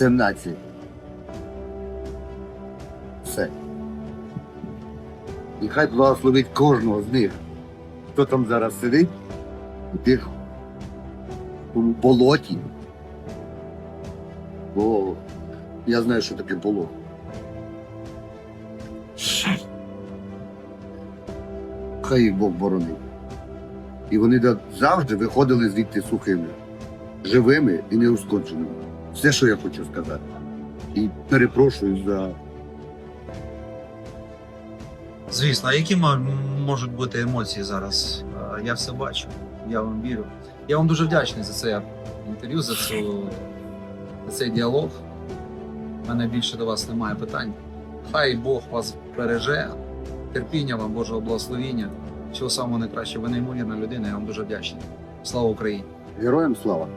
Це нація. Все. І хай благословить кожного з них, хто там зараз сидить, у тих у болоті. Бо я знаю, що таке болото. Хай їх Бог боронив. І вони завжди виходили звідти сухими, живими і неушкодженими. Все, що я хочу сказати. І перепрошую за Звісно, а які можуть бути емоції зараз? Е, Я все бачу, я вам вірю. Я вам дуже вдячний за це інтерв'ю, за, цю, за цей діалог. У мене більше до вас немає питань. Хай Бог вас береже, терпіння вам, Божого благословіння. Всього самого найкращого. Ви неймовірна людина, я вам дуже вдячний. Слава Україні! героям слава.